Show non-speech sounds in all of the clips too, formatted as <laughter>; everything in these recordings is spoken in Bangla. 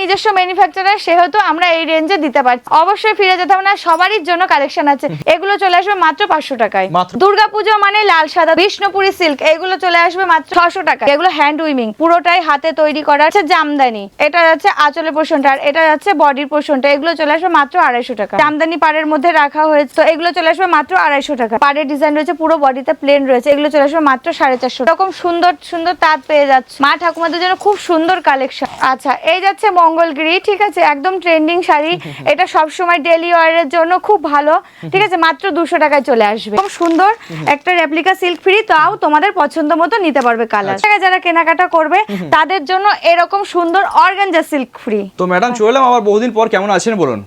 নিজস্ব ম্যানুফ্যাকচারার সেহেতু আমরা এই রেঞ্জে দিতে পারছি। অবশ্যই ফিরে যেতে হবে না সবারই জন্য কালেকশন আছে। এগুলো চলে আসবে মাত্র পাঁচশো টাকায়? দুর্গাপুজো মানে লাল সাদা বিষ্ণুপুরি সিল্ক এগুলো চলে আসবে মাত্র ছশো টাকা এগুলো হ্যান্ড উইমিং পুরোটাই হাতে তৈরি করা আছে জামদানি। এটা যাচ্ছে আঁচলের পোষণটা আর এটা যাচ্ছে বডির পোষণটা। এগুলো চলে আসবে মাত্র আড়াইশো টাকা। জামদানি পাড়ের মধ্যে রাখা হয়েছে তো এগুলো চলে আসবে মাত্র আড়াইশো টাকা। পাড়ের ডিজাইন রয়েছে পুরো বডিতে প্লেন রয়েছে। এগুলো চলে আসবে মাত্র সাড়ে চারশো। এরকম সুন্দর সুন্দর তাঁত পেয়ে যাচ্ছে। মা ঠাকুমাদের জন্য খুব সুন্দর কালেকশন আচ্ছা এই যাচ্ছে মঙ্গলগিরি ঠিক আছে? একদম ট্রেন্ডিং শাড়ি। <laughs> এটা সব সময় ডেলি ওয়ারের জন্য খুব ভালো। ঠিক আছে? মাত্র দুশো টাকায় চলে আসবে। খুব সুন্দর <laughs> একটা রেপ্লিকা সিল্ক ফ্রি তাও তোমাদের পছন্দ মতো নিতে পারবে কালার যারা কেনাকাটা করবে <laughs> তাদের জন্য এরকম সুন্দর অর্গানজা সিল্ক ফ্রি তো ম্যাডাম চললাম আবার বহুদিন পর। কেমন আছেন বলুন?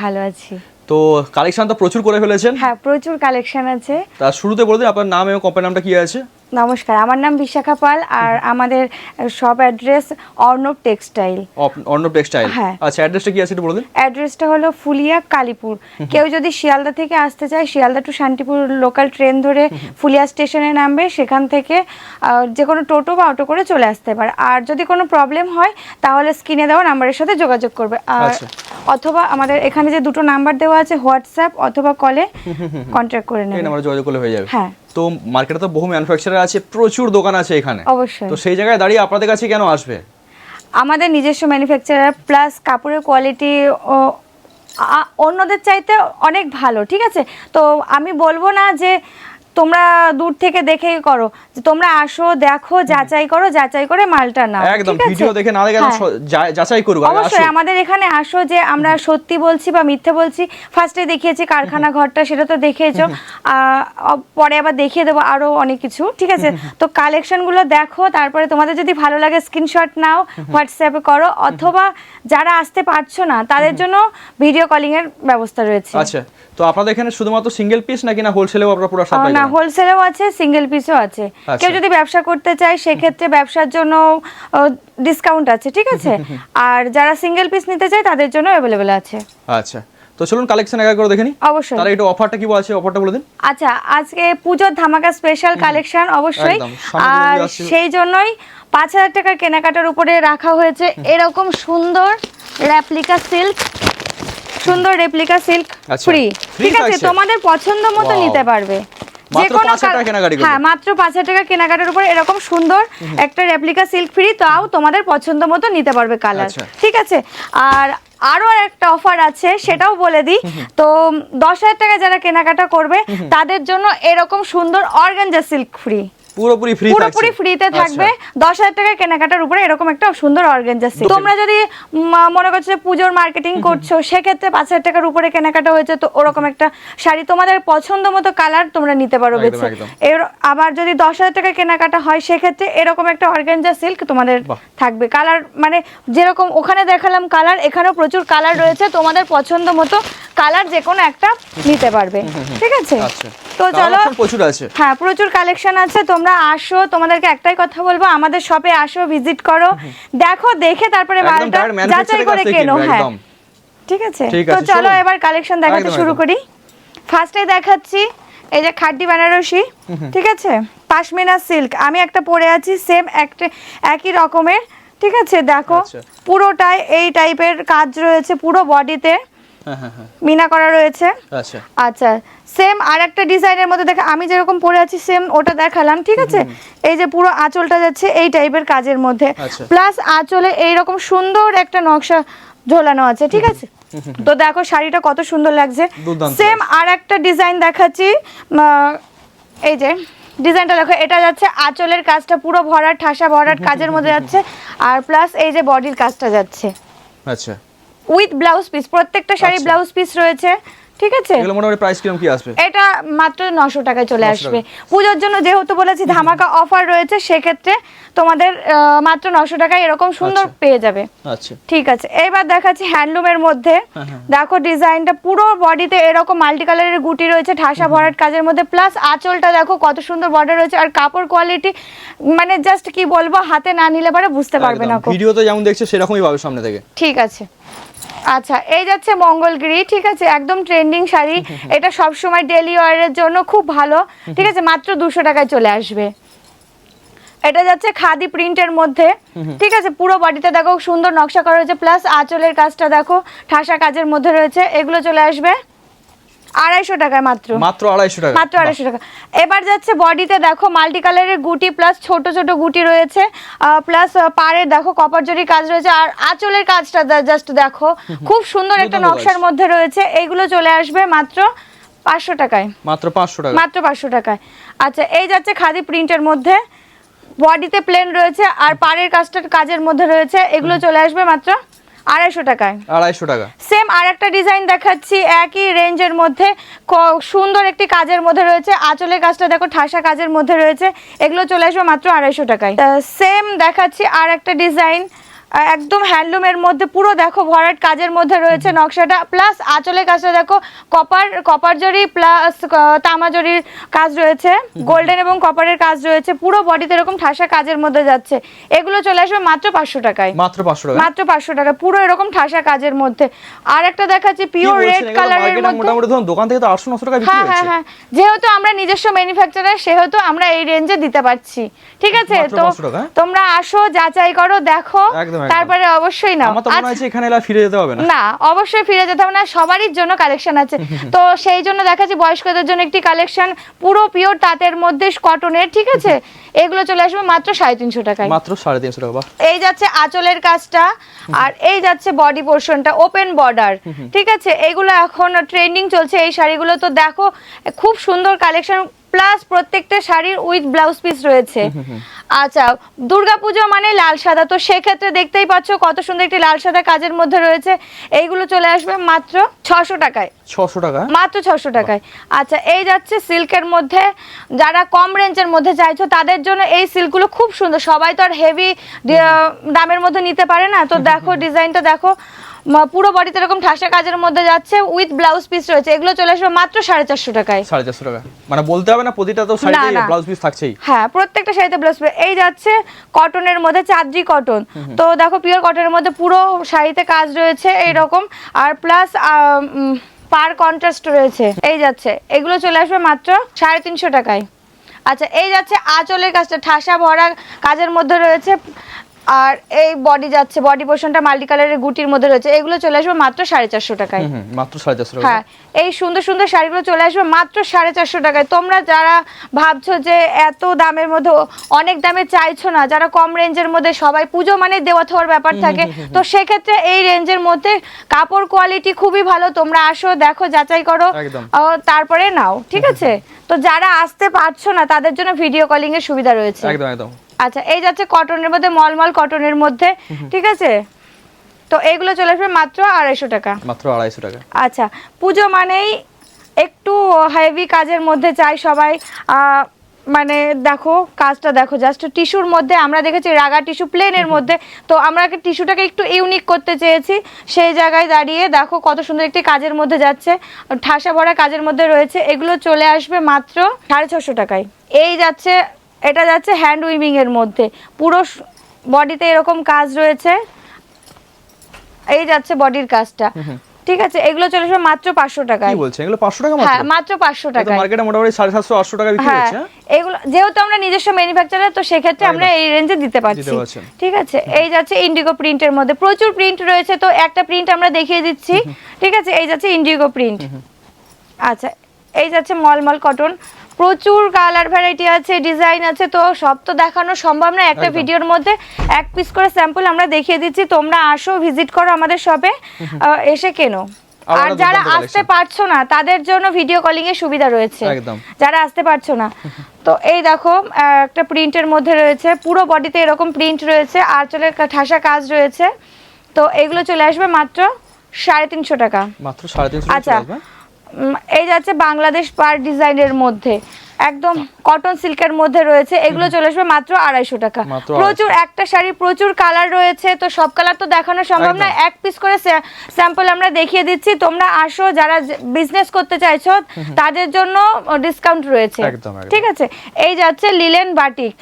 ভালো আছি। তো কালেকশন তো প্রচুর করে ফেলেছেন। হ্যাঁ প্রচুর কালেকশন আছে। তা শুরুতে বলে দিন আপনার নাম এবং কোম্পানির নামটা কি আছে? নমস্কার আমার নাম বিশাখা পাল আর আমাদের সব address Arnab textile. Arnab textile? হ্যাঁ। আচ্ছা অ্যাড্রেসটা কি আছে একটু বলে দিন অ্যাড্রেসটা হলো ফুলিয়া কালীপুর। কেউ যদি শিয়ালদা থেকে আসতে চায় Sealdah to Shantipur local train ধরে ফুলিয়া স্টেশনে নামবে সেখান থেকে যে কোনো টোটো বা অটো করে চলে আসতে পারে। আর যদি কোনো প্রবলেম হয় তাহলে স্ক্রিনে দেওয়া নাম্বারের সাথে যোগাযোগ করবে। আর আচ্ছা। অথবা আমাদের এখানে যে দুটো নাম্বার দেওয়া আছে হোয়াটসঅ্যাপ অথবা কলে কন্ট্যাক্ট করে এই নেবে। নাম্বারে যোগাযোগ করলে হয়ে যাবে। হ্যাঁ। তো মার্কেটে তো বহু ম্যানুফ্যাকচারার আছে প্রচুর দোকান আছে এখানে। অবশ্যই। তো সেই জায়গায় দাঁড়িয়ে আপনাদের কাছে কেন আসবে? আমাদের নিজস্ব ম্যানুফ্যাকচারার প্লাস কাপড়ের কোয়ালিটি ও অন্যদের চাইতে অনেক ভালো ঠিক আছে? তো আমি বলব না যে তোমরা দূর থেকে দেখেই করো যে তোমরা আসো দেখো যাচাই করো যাচাই করে মালটা নাও একদম ভিডিও দেখে না দেখে হ্যাঁ। যাচাই আগে অবশ্যই আমাদের এখানে আসো যে আমরা সত্যি বলছি বা মিথ্যে বলছি ফার্স্টে দেখিয়েছি কারখানা ঘরটা সেটা তো আহ, পরে আবার দেখিয়ে দেবো আরও অনেক কিছু ঠিক আছে? তো কালেকশনগুলো দেখো তারপরে তোমাদের যদি ভালো লাগে স্ক্রিনশট নাও হোয়াটসঅ্যাপে করো অথবা যারা আসতে পারছ না তাদের জন্য ভিডিও কলিং এর ব্যবস্থা রয়েছে। আচ্ছা তো আপনাদের এখানে শুধুমাত্র সিঙ্গেল পিস নাকি না হোলসেলেও আপনারা পুরো সাপ্লাই না হোলসেলেও আছে সিঙ্গেল পিসও আছে। আচ্ছা। কেউ যদি ব্যবসা করতে চায় সেক্ষেত্রে ব্যবসার জন্য ডিসকাউন্ট আছে ঠিক আছে? <laughs> আর যারা সিঙ্গেল পিস নিতে চায় তাদের জন্য অ্যাভেলেবেল আছে। আচ্ছা। তো চলুন কালেকশন একা করে দেখে নিই। অবশ্যই। তার একটু অফারটা কি আছে অফারটা বলে দিন। আচ্ছা আজকে পুজোর ধামাকা স্পেশাল কালেকশন অবশ্যই। আর সেই জন্যই পাঁচ হাজার টাকার কেনাকাটার উপরে রাখা হয়েছে। এরকম সুন্দর রেপ্লিকা সিল্ক সুন্দর রেপ্লিকা সিল্ক ফ্রি ঠিক আছে? তোমাদের পছন্দ মতো নিতে পারবে। মাত্র যেকোনো 5,000 টাকা কাল- কেনাকাটি করলে? হ্যাঁ মাত্র পাঁচ হাজার টাকা কেনাকাটার উপর এরকম সুন্দর একটা রেপ্লিকা সিল্ক ফ্রি তাও তোমাদের পছন্দ মতো নিতে পারবে কালার আচ্ছা। ঠিক আছে? আর আরও একটা অফার আছে সেটাও বলে দিই। তো দশ হাজার টাকা যারা কেনাকাটা করবে তাদের জন্য এরকম সুন্দর অর্গানজা সিল্ক ফ্রি পুরোপুরি ফ্রি পুরোপুরি ফ্রিতে থাকবে। দশ হাজার টাকা কেনাকাটার উপরে এরকম একটা সুন্দর অর্গানজা সিল্ক তোমরা যদি মনে করছ পুজোর মার্কেটিং করছ সেক্ষেত্রে পাঁচ হাজার টাকার উপরে কেনাকাটা হয়েছে তো ওরকম একটা শাড়ি তোমাদের পছন্দ মতো কালার তোমরা নিতে পারো বেছে এর আবার যদি দশ হাজার টাকা কেনাকাটা হয় সেক্ষেত্রে এরকম একটা অর্গানজা সিল্ক তোমাদের থাকবে। কালার মানে যেরকম ওখানে দেখালাম কালার এখানেও প্রচুর কালার রয়েছে তোমাদের পছন্দ মতো কালার যে কোনো একটা নিতে পারবে। ঠিক আছে? আচ্ছা। তো চলো প্রচুর আছে। হ্যাঁ প্রচুর কালেকশন আছে তোমরা আসো তোমাদেরকে একটাই কথা বলব আমাদের শপে আসো ভিজিট করো। দেখো দেখে তারপরে মালটা যাচাই করে কেনো হ্যাঁ। ঠিক আছে? তো চলো এবার কালেকশন দেখাতে শুরু করি। ফার্স্টে দেখাচ্ছি এই যে খাড্ডি বেনারসি ঠিক আছে? পাশমিনা সিল্ক আমি একটা পরে আছি সেম একটা একই রকমের ঠিক আছে? দেখো আচ্ছা। পুরোটাই এই টাইপের কাজ রয়েছে পুরো বডিতে মিনা করা রয়েছে। আচ্ছা। আচ্ছা সেম আর একটা ডিজাইনের মধ্যে দেখে আমি যেরকম পরে আছি সেম ওটা দেখালাম ঠিক আছে? এই যে পুরো আঁচলটা যাচ্ছে এই টাইপের কাজের মধ্যে। আচ্ছা। প্লাস আঁচলে এইরকম সুন্দর একটা নকশা ঝোলানো আছে ঠিক আছে? তো দেখো শাড়িটা কত সুন্দর লাগছে। সেম আর একটা ডিজাইন দেখাচ্ছি এই যে ডিজাইনটা দেখো এটা যাচ্ছে আঁচলের কাজটা পুরো ভরাট ঠাসা ভরাট কাজের মধ্যে যাচ্ছে। আর প্লাস এই যে বডির কাজটা যাচ্ছে। আচ্ছা। উইথ ব্লাউজ পিস প্রত্যেকটা শাড়ি আচ্ছা। ব্লাউজ পিস রয়েছে ঠিক আছে? এগুলো মোটামুটি প্রাইস কীরকম কি আসবে? এটা মাত্র নশো টাকায় চলে আসবে। পুজোর জন্য যেহেতু বলেছি ধামাকা অফার রয়েছে সেক্ষেত্রে তোমাদের মাত্র নশো টাকায় এরকম সুন্দর আচ্ছা। পেয়ে যাবে। আচ্ছা। ঠিক আছে এবার দেখাচ্ছি হ্যান্ডলুমের মধ্যে। হ্যাঁ, হ্যাঁ। দেখো ডিজাইনটা পুরো বডিতে এরকম মাল্টি কালারের গুটি রয়েছে ঠাসা ভরাট কাজের মধ্যে প্লাস আঁচলটা দেখো কত সুন্দর বর্ডার রয়েছে আর কাপড় কোয়ালিটি মানে জাস্ট কি বলব হাতে না নিলে পরে বুঝতে পারবে না। ভিডিওতে যেমন দেখছ সেরকমই পাবে সামনে থেকে। ঠিক আছে। আচ্ছা এই যাচ্ছে মঙ্গলগিরি ঠিক আছে? একদম ট্রেন্ডিং শাড়ি। এটা সব সময় ডেলি ওয়ারের জন্য খুব ভালো। ঠিক আছে? মাত্র দুশো টাকায় চলে আসবে। এটা যাচ্ছে খাদি প্রিন্টের মধ্যে। ঠিক আছে? পুরো বডিতে দেখো সুন্দর নকশা করা রয়েছে। প্লাস আঁচলের কাজটা দেখো ঠাসা কাজের মধ্যে রয়েছে। এগুলো চলে আসবে। আড়াইশো টাকায় মাত্র। মাত্র আড়াইশো টাকা। মাত্র আড়াইশো টাকা। এবার যাচ্ছে বডিতে দেখো মাল্টি কালারের গুটি প্লাস ছোট ছোট গুটি রয়েছে প্লাস পাড়ের দেখো কপার জরির কাজ রয়েছে আর আঁচলের কাজটা জাস্ট দেখো। <laughs> খুব সুন্দর একটা নকশার মধ্যে রয়েছে এইগুলো চলে আসবে মাত্র পাঁচশো টাকায়। মাত্র পাঁচশো টাকা। মাত্র পাঁচশো টাকায়। আচ্ছা এই যাচ্ছে খাদি প্রিন্টের মধ্যে। বডিতে প্লেন রয়েছে আর পাড়ের কাজটা কাজের মধ্যে রয়েছে এগুলো চলে আসবে মাত্র আড়াইশো টাকায়। আড়াইশো টাকা। সেম আর একটা ডিজাইন দেখাচ্ছি, একই রেঞ্জের মধ্যে সুন্দর একটি কাজের মধ্যে রয়েছে, আঁচলের কাজটা দেখো, ঠাসা কাজের মধ্যে রয়েছে, এগুলো চলে আসবে মাত্র আড়াইশো টাকায়। সেম দেখাচ্ছি, আর একটা ডিজাইন একদম হ্যান্ডলুমের মধ্যে পুরো দেখো ভরাট কাজের মধ্যে রয়েছে নকশাটা। প্লাস আঁচলের কাজটা দেখো কপার কপার জরি প্লাস তামা জরির কাজ রয়েছে। গোল্ডেন এবং কপারের কাজ রয়েছে। পুরো বডিতে এরকম ঠাসা কাজের মধ্যে যাচ্ছে। এগুলো চলে আসবে মাত্র পাঁচশো টাকায়। মাত্র পাঁচশো টাকা মাত্র পাঁচশো টাকা। পুরো এরকম ঠাসা কাজের মধ্যে। আর একটা দেখাচ্ছি পিওর রেড কালারের মধ্যে মোটামুটি ধরুন দোকান থেকে তো আটশো নশো টাকা হ্যাঁ হ্যাঁ হ্যাঁ। যেহেতু আমরা নিজস্ব ম্যানুফ্যাকচারার সেহেতু আমরা এই রেঞ্জে দিতে পারছি। ঠিক আছে? তো তোমরা আসো যাচাই করো দেখো। একদম, একদম। তারপরে অবশ্যই না আমার তো মনে হয় হচ্ছে এখানে এলে ফিরে যেতে হবে না। না অবশ্যই ফিরে যেতে হবে না সবারই জন্য কালেকশন আছে। তো সেই জন্য দেখাচ্ছি বয়স্কদের জন্য একটি কালেকশন পুরো পিওর তাঁতের মধ্যে কটনের ঠিক আছে? এগুলো চলে আসবে মাত্র সাড়ে তিনশো টাকায়। মাত্র সাড়ে তিনশো টাকা এই যাচ্ছে আঁচলের কাজটা আর এই যাচ্ছে বডি পোর্শনটা ওপেন বর্ডার ঠিক আছে? এগুলো এখন ট্রেন্ডিং চলছে এই শাড়িগুলো। তো দেখো খুব সুন্দর কালেকশন প্লাস প্রত্যেকটা শাড়ির উইথ ব্লাউজ পিস রয়েছে। আচ্ছা দুর্গাপুজো মানে লাল সাদা। তো সেক্ষেত্রে দেখতেই পাচ্ছ কত সুন্দর একটি লাল সাদা কাজের মধ্যে রয়েছে। এইগুলো চলে আসবে মাত্র ছশো টাকায়। ছশো টাকা? মাত্র ছশো টাকায়। আচ্ছা এই যাচ্ছে সিল্কের মধ্যে। যারা কম রেঞ্জের মধ্যে চাইছো তাদের জন্য এই সিল্কগুলো খুব সুন্দর। সবাই তো আর হেভি দামের মধ্যে নিতে পারে না। তো দেখো ডিজাইনটা দেখো। পুরো বডিতে এরকম ঠাসা কাজের মধ্যে যাচ্ছে উইথ ব্লাউজ পিস রয়েছে। এগুলো চলে আসবে মাত্র সাড়ে চারশো টাকায়। সাড়ে চারশো টাকা। মানে বলতে হবে না প্রতিটা তো শাড়িতে ব্লাউজ পিস থাকছেই। হ্যাঁ প্রত্যেকটা শাড়িতে ব্লাউজ পিস এই যাচ্ছে কটনের মধ্যে চাঁদরি কটন তো দেখো পিওর কটনের মধ্যে পুরো শাড়িতে কাজ রয়েছে এইরকম। আর প্লাস পার কন্ট্রাস্ট রয়েছে। এই যাচ্ছে। এগুলো চলে আসবে মাত্র সাড়ে তিনশো টাকায়। আচ্ছা এই যাচ্ছে আঁচলের কাজটা। ঠাসা ভরা কাজের মধ্যে রয়েছে আর এই বডি যাচ্ছে বডি পোর্শনটা মাল্টি কালারের গুটির মধ্যে রয়েছে। এগুলো চলে আসবে মাত্র সাড়ে চারশো টাকায়। মাত্র সাড়ে চারশো টাকা হ্যাঁ এই সুন্দর সুন্দর শাড়িগুলো চলে আসবে মাত্র সাড়ে চারশো টাকায়। তোমরা যারা ভাবছ যে এত দামের মধ্যে অনেক দামে চাইছো না যারা কম রেঞ্জের মধ্যে সবাই পুজো মানে দেওয়া থাওয়ার ব্যাপার থাকে তো সেক্ষেত্রে এই রেঞ্জের মধ্যে কাপড় কোয়ালিটি খুবই ভালো। তোমরা আসো দেখো যাচাই করো। তারপরে নাও ঠিক আছে? তো যারা আসতে পারছ না তাদের জন্য ভিডিও কলিং এর সুবিধা রয়েছে। একদম একদম। আচ্ছা এই যাচ্ছে কটনের মধ্যে মলমল কটনের মধ্যে ঠিক আছে? তো এগুলো চলে আসবে মাত্র আড়াইশো টাকা। মাত্র আড়াইশো টাকা। আচ্ছা পুজো মানেই একটু হেভি কাজের মধ্যে চাই সবাই। মানে দেখো কাজটা দেখো জাস্ট টিস্যুর মধ্যে আমরা দেখেছি রাগা টিস্যু প্লেনের মধ্যে। তো আমরা টিস্যুটাকে একটু ইউনিক করতে চেয়েছি সেই জায়গায় দাঁড়িয়ে দেখো কত সুন্দর একটি কাজের মধ্যে যাচ্ছে। ঠাসা ভরা কাজের মধ্যে রয়েছে এগুলো চলে আসবে মাত্র সাড়ে ছশো টাকায়। এই যাচ্ছে এটা যাচ্ছে হ্যান্ড উইভিং এর মধ্যে। পুরো বডিতে এরকম কাজ রয়েছে। এই যাচ্ছে বডির কাজটা। ঠিক আছে এগুলো চলে আসবে মাত্র পাঁচশো টাকায়। কি বলছেন? এগুলো পাঁচশো টাকা হ্যাঁ মাত্র পাঁচশো তো মার্কেটে মোটামুটি সাড়ে সাতশো আটশো টাকা বিক্রি হ্যাঁ হচ্ছে হ্যাঁ? এগুলো যেহেতু আমরা নিজস্ব ম্যানুফ্যাকচারার তো সেক্ষেত্রে আমরা এই রেঞ্জে দিতে পারছি। ঠিক আছে এই যাচ্ছে ইন্ডিগো প্রিন্টের মধ্যে। প্রচুর প্রিন্ট রয়েছে তো একটা প্রিন্ট আমরা দেখিয়ে দিচ্ছি। ঠিক আছে এই যাচ্ছে ইন্ডিগো প্রিন্ট আচ্ছা এই যাচ্ছে মলমল কটন প্রচুর কালার ভ্যারাইটি আছে ডিজাইন আছে তো সব তো দেখানো সম্ভব না। একটা ভিডিওর মধ্যে এক পিস করে স্যাম্পল আমরা দেখিয়ে দিচ্ছি। তোমরা আসো ভিজিট করো আমাদের শপে এসে কেনো। আর যারা আসতে পারছ না তাদের জন্য ভিডিও কলিং এর সুবিধা রয়েছে। যারা আসতে পারছ না। তো এই দেখো একটা প্রিন্টের মধ্যে রয়েছে। পুরো বডিতে এরকম প্রিন্ট রয়েছে। আর চলে ঠাসা কাজ রয়েছে। তো এগুলো চলে আসবে মাত্র সাড়ে তিনশো টাকা। মাত্র সাড়ে তিনশো আচ্ছা এই যাচ্ছে বাংলাদেশ পার ডিজাইনের মধ্যে। একদম কটন সিল্কের মধ্যে রয়েছে। এগুলো চলে আসবে মাত্র আড়াইশো টাকা। প্রচুর একটা শাড়ি প্রচুর কালার রয়েছে তো সব কালার তো দেখানো সম্ভব না। এক পিস করে স্যাম্পল আমরা দেখিয়ে দিচ্ছি। তোমরা আসো যারা বিজনেস করতে চাইছো তাদের জন্য ডিসকাউন্ট রয়েছে। ঠিক আছে? এই যাচ্ছে লিলেন বাটিক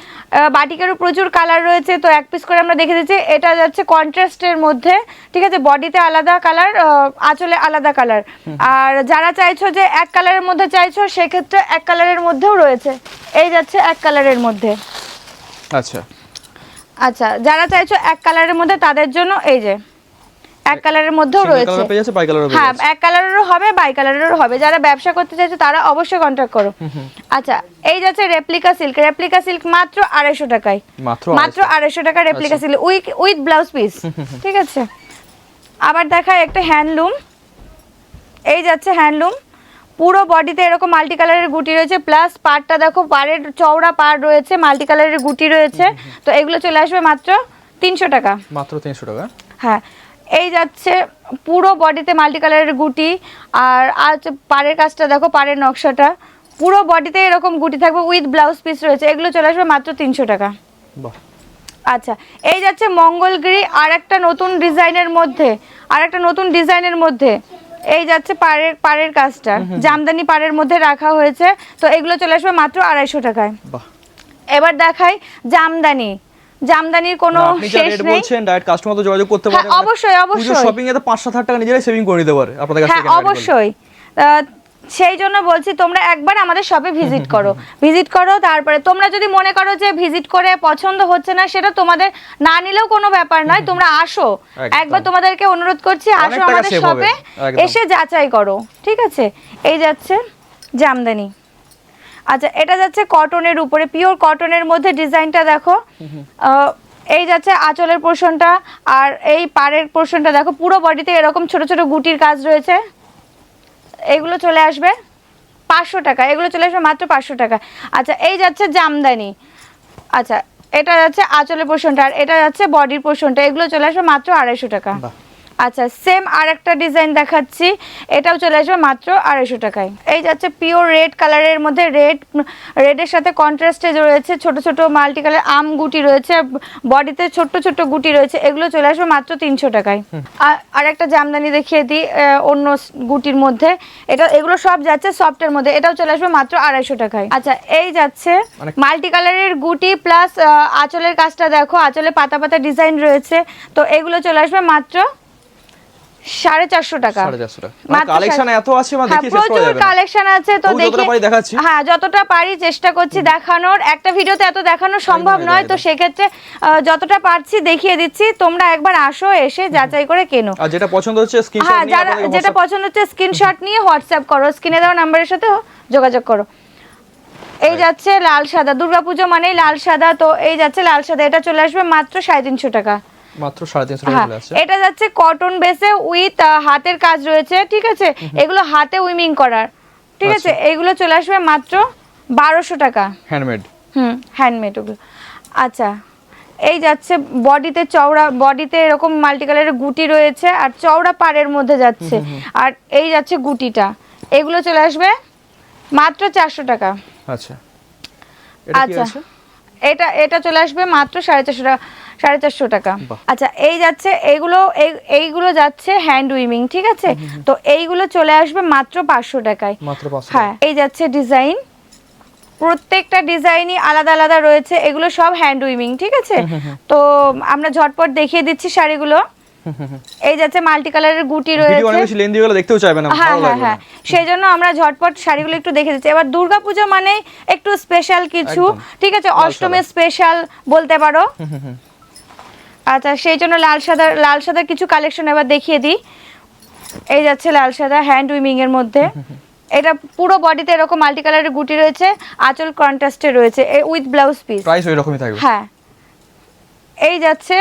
বাটিকেরও প্রচুর কালার রয়েছে তো এক পিস করে আমরা দেখে দিচ্ছি। এটা যাচ্ছে কন্ট্রাস্টের মধ্যে। ঠিক আছে? বডিতে আলাদা কালার আঁচলে আলাদা কালার আর যারা চাইছো যে এক কালারের মধ্যে চাইছো সেক্ষেত্রে এক কালারের মধ্যেও রয়েছে। এই যাচ্ছে এক কালারের মধ্যে। আচ্ছা। আচ্ছা যারা চাইছো এক কালারের মধ্যে তাদের জন্য এই যে এক কালারের মধ্যেও রয়েছে। কালার পেয়ে যাচ্ছে বাই কালারও হ্যাঁ এক কালারেরও হবে বাই কালারেরও হবে। যারা ব্যবসা করতে চাইছো তারা অবশ্যই কন্ট্যাক্ট করো। আচ্ছা এই যাচ্ছে রেপ্লিকা সিল্ক রেপ্লিকা সিল্ক মাত্র আড়াইশো টাকায়। মাত্র আড়াইশো। টাকা replica silk with with blouse piece ঠিক আছে? আবার দেখায় একটা হ্যান্ডলুম এই যাচ্ছে হ্যান্ডলুম পুরো বডিতে এরকম মাল্টি কালারের গুটি রয়েছে প্লাস পাড়টা দেখো পাড়ের চওড়া পাড় রয়েছে মাল্টি কালারের গুটি রয়েছে। তো এগুলো চলে আসবে মাত্র তিনশো টাকা। মাত্র তিনশো টাকা? হ্যাঁ এই যাচ্ছে পুরো বডিতে মাল্টি কালারের গুটি আর আজ পাড়ের কাজটা দেখো পাড়ের নকশাটা। পুরো বডিতে এরকম গুটি থাকবে উইথ ব্লাউজ পিস রয়েছে এগুলো চলে আসবে মাত্র তিনশো টাকা। আচ্ছা এই যাচ্ছে মঙ্গলগিরি আর একটা নতুন ডিজাইনের মধ্যে আর একটা নতুন ডিজাইনের মধ্যে। এই যাচ্ছে পাড়ের পাড়ের কাজটা। জামদানি পাড়ের মধ্যে রাখা হয়েছে। তো এগুলো চলে আসবে মাত্র আড়াইশো টাকায়। এবার দেখাই জামদানি। জামদানির কোনো শেষ নেই। বলছেন ডাইরেক্ট কাস্টমার তো যোগাযোগ করতে হ্যাঁ, পারে অবশ্যই, অবশ্যই। শপিং এ তো পাঁচ সাত হাজার টাকা নিজেরাই সেভিং করে নিতে পারে আপনাদের কাছ হ্যাঁ অবশ্যই। সেই জন্য বলছি তোমরা একবার আমাদের শপে ভিজিট করো। ভিজিট করো তারপরে তোমরা যদি মনে করো যে ভিজিট করে পছন্দ হচ্ছে না সেটা তোমাদের না নিলেও কোনো ব্যাপার নয় তোমরা আসো। একবার তোমাদেরকে অনুরোধ করছি আসো আমাদের শপে এসে যাচাই করো ঠিক আছে? এই যাচ্ছে জামদানি। আচ্ছা এটা যাচ্ছে কটনের উপরে পিওর কটনের মধ্যে ডিজাইনটা দেখো। এই যাচ্ছে আঁচলের পোর্শনটা আর এই পাড়ের পোর্শনটা দেখো পুরো বডিতে এরকম ছোট ছোট গুটির কাজ রয়েছে। এগুলো চলে আসবে পাঁচশো টাকা, এগুলো চলে আসবে মাত্র পাঁচশো টাকা। আচ্ছা এই যাচ্ছে জামদানি। আচ্ছা এটা যাচ্ছে আঁচলের পোষণটা আর এটা যাচ্ছে বডির পোষণটা এগুলো চলে আসবে মাত্র আড়াইশো টাকা। আচ্ছা সেম আর একটা ডিজাইন দেখাচ্ছি। এটাও চলে আসবে মাত্র আড়াইশো টাকায়। এই যাচ্ছে পিওর রেড কালারের মধ্যে রেড রেডের সাথে কন্ট্রাস্টে রয়েছে ছোট ছোট মাল্টি কালার আম গুটি রয়েছে বডিতে ছোট্ট ছোট্ট গুটি রয়েছে এগুলো চলে আসবে মাত্র তিনশো টাকায়। আর একটা জামদানি দেখিয়ে দিই অন্য গুটির মধ্যে। এটা এগুলো সব যাচ্ছে সফটের মধ্যে এটাও চলে আসবে মাত্র আড়াইশো টাকায়। আচ্ছা এই যাচ্ছে মানে- মাল্টি কালারের গুটি প্লাস আঁচলের কাজটা দেখো আঁচলে পাতা পাতা ডিজাইন রয়েছে তো এগুলো চলে আসবে মাত্র সাড়ে চারশো টাকা। কালেকশন এত আছে হ্যাঁ, প্রচুর কালেকশন আছে তো দেখি দেখাচ্ছি। হ্যাঁ যতটা পারি চেষ্টা করছি দেখানোর। একটা ভিডিওতে এত দেখানো সম্ভব নয় তো সেক্ষেত্রে যতটা পারছি দেখিয়ে দিচ্ছি। তোমরা একবার আসো এসে যাচাই করে কেনো। আর যেটা পছন্দ হচ্ছে স্ক্রিনশট হ্যাঁ যারা যেটা পছন্দ হচ্ছে স্ক্রিনশট নিয়ে হোয়াটসঅ্যাপ করো। স্ক্রিনে দেওয়া নাম্বারের সাথে যোগাযোগ করো। এই যাচ্ছে লাল সাদা। দুর্গাপুজো মানেই লাল সাদা তো এই যাচ্ছে লাল সাদা। এটা চলে আসবে মাত্র সাড়ে তিনশো টাকা। মাত্র সাড়ে তিনশো টাকা হ্যাঁ এটা যাচ্ছে কটন বেসে উইথ হাতের কাজ রয়েছে ঠিক আছে? এগুলো হাতে উইমিং করার ঠিক আছে? আচ্ছা। এগুলো চলে আসবে মাত্র বারোশো টাকা। হ্যান্ডমেড হুম হ্যান্ডমেড ওগুলো। আচ্ছা এই যাচ্ছে বডিতে চওড়া বডিতে এরকম মাল্টি কালারের গুটি রয়েছে আর চওড়া পাড়ের মধ্যে যাচ্ছে। আর এই যাচ্ছে গুটিটা। এগুলো চলে আসবে মাত্র চারশো টাকা। আচ্ছা। আচ্ছা। এটা এটা চলে আসবে মাত্র সাড়ে চারশো টাকা। সাড়ে চারশো টাকা। আচ্ছা এই যাচ্ছে এইগুলো এইগুলো যাচ্ছে হ্যান্ড উইমিং ঠিক আছে? তো এইগুলো চলে আসবে মাত্র পাঁচশো টাকায়। মাত্র হ্যাঁ এই যাচ্ছে ডিজাইন প্রত্যেকটা ডিজাইনই আলাদা আলাদা রয়েছে এগুলো সব হ্যান্ড উইমিং ঠিক আছে? তো আমরা ঝটপট দেখিয়ে দিচ্ছি শাড়িগুলো। এই যাচ্ছে মাল্টি কালারের গুটি অনেক রয়েছে। বেশি লেন্দি হলে দেখতেও চাইবে না হ্যাঁ হ্যাঁ হ্যাঁ। সেই জন্য আমরা ঝটপট শাড়িগুলো একটু দেখে দিচ্ছি। এবার দুর্গাপূজা মানে একটু স্পেশাল কিছু ঠিক আছে? লাল অষ্টমীর স্পেশাল বলতে পারো। আচ্ছা সেই জন্য লাল সাদা লাল সাদা কিছু কালেকশন এবার দেখিয়ে দিই। এই যাচ্ছে লাল সাদা হ্যান্ড উইমিং এর মধ্যে। এটা পুরো বডিতে এরকম মাল্টি কালারের গুটি রয়েছে আঁচল কন্ট্রাস্টে রয়েছে উইথ ব্লাউজ পিস প্রাইস ওই রকমই থাকবে। হ্যাঁ। এই যাচ্ছে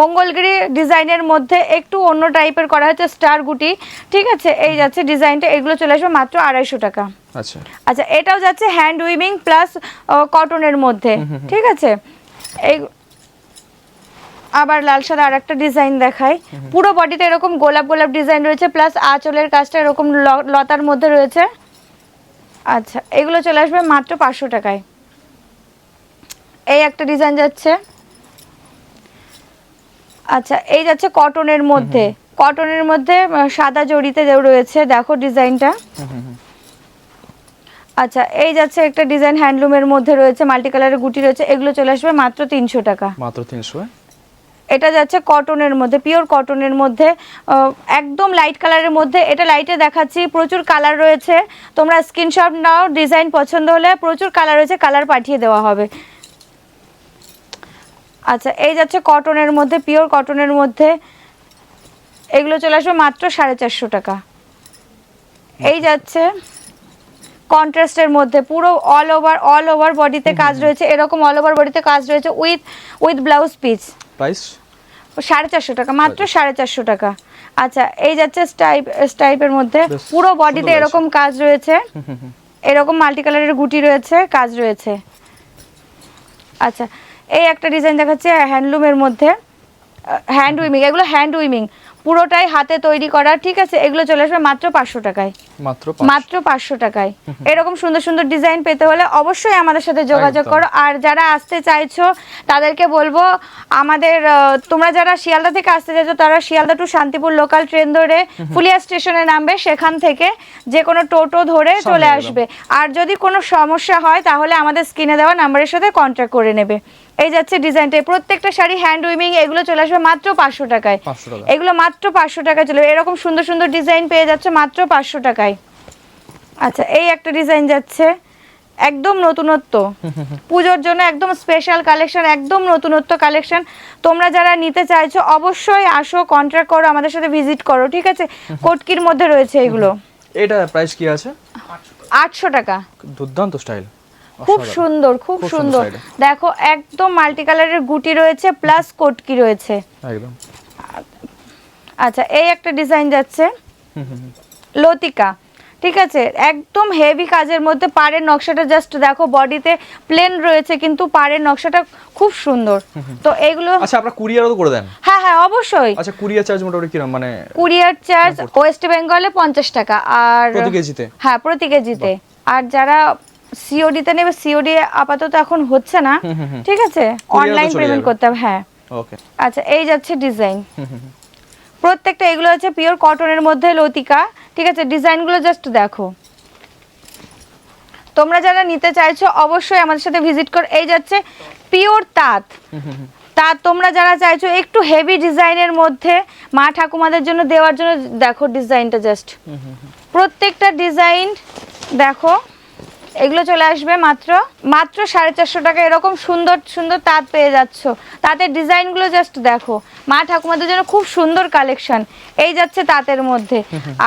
মঙ্গলগিরি ডিজাইনের মধ্যে একটু অন্য টাইপের করা হয়েছে স্টার গুটি। ঠিক আছে? এই যাচ্ছে ডিজাইনটা এগুলো চলে আসবে মাত্র আড়াইশো টাকা। আচ্ছা। আচ্ছা এটাও যাচ্ছে হ্যান্ড উইভিং প্লাস কটনের মধ্যে। ঠিক আছে? এই আবার লাল সাদা আর একটা ডিজাইন দেখাই পুরো বডিতে এরকম গোলাপ গোলাপ ডিজাইন রয়েছে প্লাস আঁচলের কাজটা এরকম লতার মধ্যে রয়েছে। আচ্ছা এগুলো চলে আসবে মাত্র পাঁচশো টাকায়। এই একটা ডিজাইন যাচ্ছে। আচ্ছা এই যাচ্ছে কটনের মধ্যে। কটনের মধ্যে সাদা জড়িতে রয়েছে দেখো ডিজাইনটা আচ্ছা এই যাচ্ছে একটা ডিজাইন হ্যান্ডলুমের মধ্যে রয়েছে মাল্টি কালারের গুটি রয়েছে এগুলো চলে আসবে মাত্র তিনশো টাকা। মাত্র তিনশো এটা যাচ্ছে কটনের মধ্যে পিওর কটনের মধ্যে একদম লাইট কালারের মধ্যে। এটা লাইটে দেখাচ্ছি প্রচুর কালার রয়েছে। তোমরা স্ক্রিনশট নাও ডিজাইন পছন্দ হলে প্রচুর কালার রয়েছে কালার পাঠিয়ে দেওয়া হবে। আচ্ছা এই যাচ্ছে কটনের মধ্যে পিওর কটনের মধ্যে। এগুলো চলে আসবে মাত্র সাড়ে চারশো টাকা। এই যাচ্ছে কন্ট্রাস্টের মধ্যে পুরো অল ওভার অল ওভার বডিতে কাজ রয়েছে এরকম অল ওভার বডিতে কাজ রয়েছে with with blouse piece price সাড়ে চারশো টাকা মাত্র সাড়ে চারশো। টাকা। আচ্ছা এই যাচ্ছে স্টাইপ স্টাইপের মধ্যে পুরো বডিতে এরকম কাজ রয়েছে। এরকম মাল্টি কালারের গুটি রয়েছে কাজ রয়েছে। আচ্ছা এই একটা ডিজাইন দেখাচ্ছে হ্যান্ডলুমের মধ্যে। হ্যান্ড উইমিং এগুলো হ্যান্ড উইমিং পুরোটাই হাতে তৈরি করা ঠিক আছে? এগুলো চলে আসবে মাত্র পাঁচশো টাকায়। মাত্র মাত্র পাঁচশো টাকায়। এরকম সুন্দর সুন্দর ডিজাইন পেতে হলে অবশ্যই আমাদের সাথে যোগাযোগ করো। আর যারা আসতে চাইছো তাদেরকে বলব আমাদের তোমরা যারা শিয়ালদা থেকে আসতে চাইছো তারা Sealdah to Shantipur local train ধরে ফুলিয়া স্টেশনে নামবে। সেখান থেকে যে কোনো টোটো ধরে চলে আসবে। আর যদি কোনো সমস্যা হয় তাহলে আমাদের স্ক্রিনে দেওয়া নাম্বারের সাথে কন্ট্যাক্ট করে নেবে। এই যাচ্ছে ডিজাইনটা। প্রত্যেকটা শাড়ি হ্যান্ড উইমিং এগুলো চলে আসবে মাত্র পাঁচশো টাকায়। এগুলো মাত্র পাঁচশো টাকায় চলে এরকম সুন্দর সুন্দর ডিজাইন পেয়ে যাচ্ছে মাত্র পাঁচশো টাকায়। আচ্ছা এই একটা ডিজাইন যাচ্ছে। একদম নতুনত্ব। <laughs> পুজোর জন্য একদম স্পেশাল কালেকশন একদম নতুনত্ব কালেকশন তোমরা যারা নিতে চাইছো অবশ্যই আসো কন্ট্রাক্ট করো আমাদের সাথে ভিজিট করো ঠিক আছে? <laughs> কোটকির মধ্যে রয়েছে এগুলো। এটা প্রাইস কি আছে? আটশো টাকা। দুর্দান্ত স্টাইল খুব সুন্দর খুব সুন্দর দেখো একদম মাল্টি কালারের গুটি রয়েছে প্লাস কোটকি রয়েছে। একদম। আচ্ছা এই একটা ডিজাইন যাচ্ছে। লতিকা ঠিক আছে? একদম হেভি কাজের মধ্যে পাড়ের নকশাটা জাস্ট দেখো বডিতে প্লেন রয়েছে কিন্তু পাড়ের নকশাটা খুব সুন্দর। তো এগুলো আচ্ছা আপনারা কুরিয়ারও করে দেন? হ্যাঁ হ্যাঁ অবশ্যই। আচ্ছা কুরিয়ার চার্জ মোটামুটি কীরকম মানে কুরিয়ার চার্জ ওয়েস্ট বেঙ্গলে পঞ্চাশ টাকা আর প্রতি কেজিতে? হ্যাঁ প্রতি কেজিতে। আর যারা সিওডিতে নেবে সিওডি আপাতত এখন হচ্ছে না। ঠিক আছে? অনলাইন পেমেন্ট করতে হবে হ্যাঁ। ওকে আচ্ছা এই যাচ্ছে ডিজাইন প্রত্যেকটা এগুলো হচ্ছে পিওর কটনের মধ্যে লতিকা। ঠিক আছে ডিজাইনগুলো জাস্ট দেখো। তোমরা যারা নিতে চাইছো অবশ্যই আমাদের সাথে ভিজিট কর। এই যাচ্ছে পিওর তাঁত। তাঁত তোমরা যারা চাইছো একটু হেভি ডিজাইনের মধ্যে মা ঠাকুমাদের জন্য দেওয়ার জন্য দেখো ডিজাইনটা জাস্ট প্রত্যেকটা ডিজাইন দেখো। এগুলো চলে আসবে মাত্র মাত্র সাড়ে চারশো টাকা। এরকম সুন্দর সুন্দর তাঁত পেয়ে যাচ্ছ। তাঁতের ডিজাইনগুলো জাস্ট দেখো। মা ঠাকুমাদের জন্য খুব সুন্দর কালেকশন এই যাচ্ছে তাঁতের মধ্যে।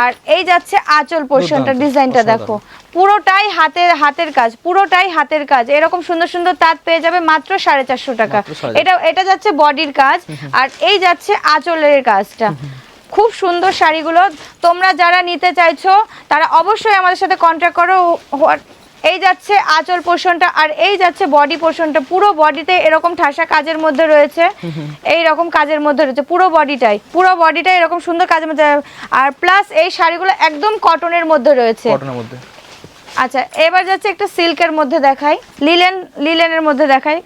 আর এই যাচ্ছে আঁচল পোর্শনটা ডিজাইনটা দেখো। পুরোটাই হাতের হাতের কাজ পুরোটাই হাতের কাজ। এরকম সুন্দর সুন্দর তাঁত পেয়ে যাবে মাত্র সাড়ে চারশো টাকা। এটা এটা যাচ্ছে বডির কাজ। আর এই যাচ্ছে আঁচলের কাজটা। খুব সুন্দর শাড়িগুলো। তোমরা যারা নিতে চাইছো তারা অবশ্যই আমাদের সাথে কন্ট্যাক্ট করো। এই যাচ্ছে আঁচল পোর্শনটা আর এই যাচ্ছে বডি পোর্শনটা পুরো বডিতে এরকম ঠাসা কাজের মধ্যে রয়েছে। এই রকম কাজের মধ্যে রয়েছে পুরো বডিটাই পুরো বডিটাই এরকম সুন্দর কাজের মধ্যে আর প্লাস এই শাড়িগুলো একদম কটনের মধ্যে রয়েছে। কটনের মধ্যে। আচ্ছা এবার যাচ্ছে একটা সিল্কের মধ্যে দেখাই। লিলেন লিলেনের মধ্যে দেখাই।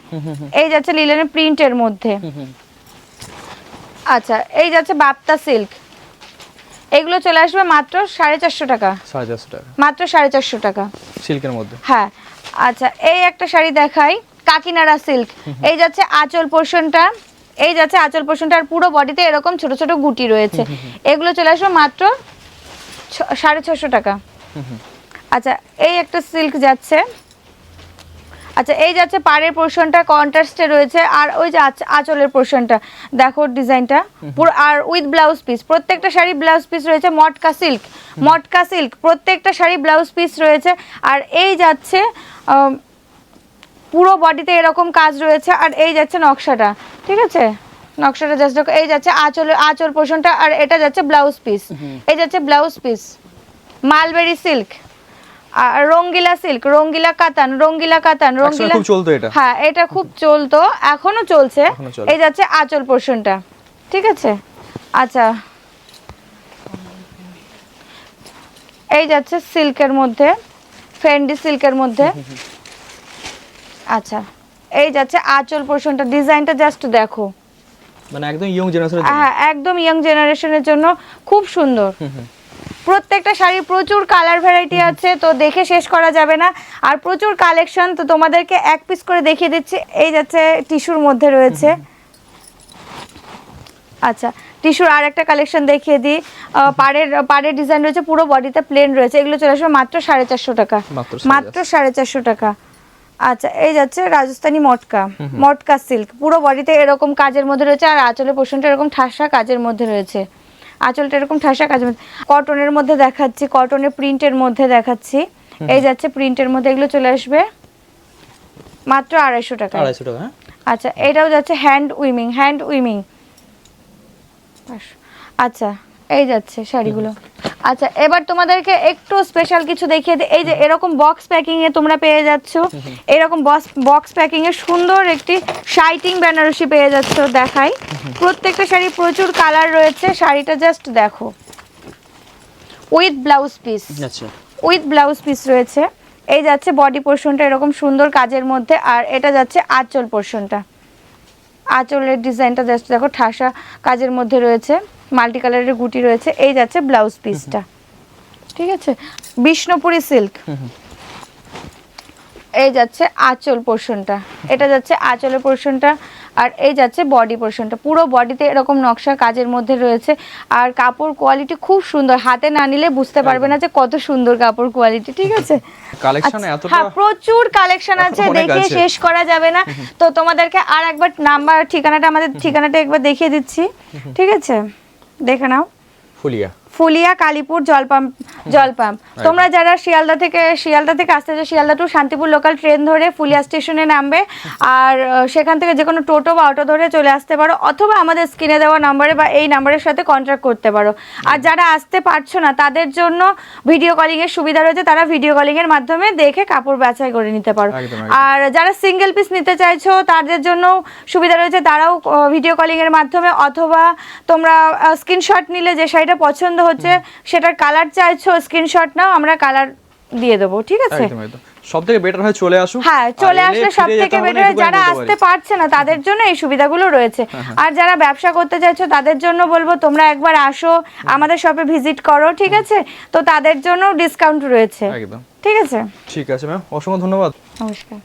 এই যাচ্ছে লিলেনের প্রিন্টের মধ্যে। আচ্ছা এই যাচ্ছে বাপ্তা সিল্ক এগুলো চলে আসবে মাত্র সাড়ে চারশো টাকা। সাড়ে চারশো টাকা। মাত্র সাড়ে চারশো টাকা। সিল্কের মধ্যে। হ্যাঁ। আচ্ছা এই একটা শাড়ি দেখাই কাকিনাড়া সিল্ক। এই যাচ্ছে আঁচল পোর্শনটা এই যাচ্ছে আঁচল পোর্শনটা আর পুরো বডিতে এরকম ছোট ছোট গুটি রয়েছে। এগুলো চলে আসবে মাত্র ছ- সাড়ে ছশো টাকা। আচ্ছা এই একটা সিল্ক যাচ্ছে। আচ্ছা এই যাচ্ছে পাড়ের পোর্শনটা কন্ট্রাস্টে রয়েছে আর ওই যে আঁচ- আঁচলের পোর্শনটা দেখো ডিজাইনটা পুরো আর উইথ ব্লাউজ পিস প্রত্যেকটা শাড়ি ব্লাউজ পিস রয়েছে মটকা সিল্ক মটকা সিল্ক প্রত্যেকটা শাড়ি ব্লাউজ পিস রয়েছে। আর এই যাচ্ছে পুরো বডিতে এরকম কাজ রয়েছে আর এই যাচ্ছে নকশাটা। ঠিক আছে? নকশাটা জাস্ট দেখো এই যাচ্ছে আঁচল আঁচল পোর্শনটা আর এটা যাচ্ছে ব্লাউজ পিস এই যাচ্ছে blouse piece mulberry silk Rangila silk Rangila Katan Rangila কাতান রঙ্গিলা খুব চলতো এটা। হ্যাঁ এটা খুব চলতো এখনও চলছে। এই যাচ্ছে আঁচল পোর্শনটা। ঠিক আছে? আচ্ছা। এই যাচ্ছে সিল্কের মধ্যে ফেন্ডি সিল্কের মধ্যে। আচ্ছা এই যাচ্ছে আঁচল পোর্শনটা ডিজাইনটা জাস্ট দেখো। মানে একদম ইয়ং জেনারেশনের হ্যাঁ একদম ইয়াং জেনারেশনের জন্য খুব সুন্দর। প্রত্যেকটা শাড়ির প্রচুর কালার ভ্যারাইটি আছে তো দেখে শেষ করা যাবে না। আর প্রচুর কালেকশন তো তোমাদেরকে এক পিস করে দেখিয়ে দিচ্ছি। এই যাচ্ছে টিস্যুর মধ্যে রয়েছে। আচ্ছা টিস্যুর আর একটা কালেকশন দেখিয়ে দিই। পাড়ের পাড়ের ডিজাইন রয়েছে পুরো বডিতে প্লেন রয়েছে। এগুলো চলে আসবে মাত্র সাড়ে চারশো টাকা। মাত্র সাড়ে চারশো। টাকা। আচ্ছা এই যাচ্ছে রাজস্থানি মটকা। মটকা সিল্ক পুরো বডিতে এরকম কাজের মধ্যে রয়েছে আর আঁচলের পোষণটা এরকম ঠাসা কাজের মধ্যে রয়েছে। আঁচলটা এরকম ঠাসা কাজ কটনের মধ্যে দেখাচ্ছি কটনের প্রিন্টের মধ্যে দেখাচ্ছি। এই যাচ্ছে প্রিন্টের মধ্যে এগুলো চলে আসবে মাত্র আড়াইশো টাকা আড়াইশো টাকা হ্যাঁ? আচ্ছা এটাও যাচ্ছে হ্যান্ড উইমিং হ্যান্ড উইমিং আচ্ছা এই যাচ্ছে শাড়িগুলো। আচ্ছা এবার তোমাদেরকে একটু স্পেশাল কিছু দেখিয়ে দিই। এই যে এরকম বক্স প্যাকিং এ তোমরা পেয়ে যাচ্ছ। এরকম বক্স বক্স প্যাকিং এ সুন্দর একটি শাইটিং বেনারসি পেয়ে যাচ্ছ দেখাই। প্রত্যেকটা শাড়ি প্রচুর কালার রয়েছে। শাড়িটা জাস্ট দেখো। উইথ ব্লাউজ পিস আচ্ছা। উইথ ব্লাউজ পিস রয়েছে। এই যাচ্ছে বডি পোর্শনটা এরকম সুন্দর কাজের মধ্যে। আর এটা যাচ্ছে আঁচল পোর্শনটা আঁচলের ডিজাইনটা জাস্ট দেখো ঠাসা কাজের মধ্যে রয়েছে। মাল্টি কালারের গুটি রয়েছে এই যাচ্ছে ব্লাউজ পিসটা। ঠিক আছে? বিষ্ণুপুরি সিল্ক। এই যাচ্ছে আঁচল পোর্শনটা। এটা যাচ্ছে আঁচলের পোর্শনটা আর এই যাচ্ছে বডি পোর্শনটা। পুরো বডিতে এরকম নকশা কাজের মধ্যে রয়েছে আর কাপড় কোয়ালিটি খুব সুন্দর। হাতে না নিলে বুঝতে পারবে না যে কত সুন্দর কাপড় কোয়ালিটি ঠিক আছে? কালেকশন আচ্ছা, এতটা হ্যাঁ প্রচুর কালেকশন আছে দেখে শেষ করা যাবে না। তো তোমাদেরকে আর একবার নাম্বার ঠিকানাটা আমাদের ঠিকানাটা একবার দেখিয়ে দিচ্ছি ঠিক আছে? দেখে নাও। ফুলিয়া। ফুলিয়া কালীপুর জলপাম জলপাম। তোমরা যারা শিয়ালদা থেকে শিয়ালদা থেকে আসতে চাও Sealdah to Shantipur local train ধরে ফুলিয়া স্টেশনে নামবে। আর সেখান থেকে যে কোনো টোটো বা অটো ধরে চলে আসতে পারো অথবা আমাদের স্ক্রিনে দেওয়া নাম্বারে বা এই নাম্বারের সাথে কন্ট্যাক্ট করতে পারো। আর যারা আসতে পারছ না তাদের জন্য ভিডিও কলিংয়ের সুবিধা রয়েছে তারা ভিডিও কলিংয়ের মাধ্যমে দেখে কাপড় বাছাই করে নিতে পারো। আর যারা সিঙ্গেল পিস নিতে চাইছো তাদের জন্য সুবিধা রয়েছে তারাও ভিডিও কলিংয়ের মাধ্যমে অথবা তোমরা স্ক্রিনশট নিলে যে শাড়িটা পছন্দ হচ্ছে সেটার কালার চাইছো স্ক্রিনশট নাও আমরা কালার দিয়ে দেবো ঠিক আছে? সব থেকে বেটার হয় চলে আসুক। হ্যাঁ চলে আসলে সব থেকে বেটার যারা আসতে পারছে। না তাদের জন্য এই সুবিধাগুলো রয়েছে। আর যারা ব্যবসা করতে চাইছো তাদের জন্য বলব তোমরা একবার আসো আমাদের শপে ভিজিট করো ঠিক আছে? তো তাদের জন্য ডিসকাউন্ট রয়েছে। একদম। ঠিক আছে? ঠিক আছে ম্যাম অসংখ্য ধন্যবাদ। নমস্কার।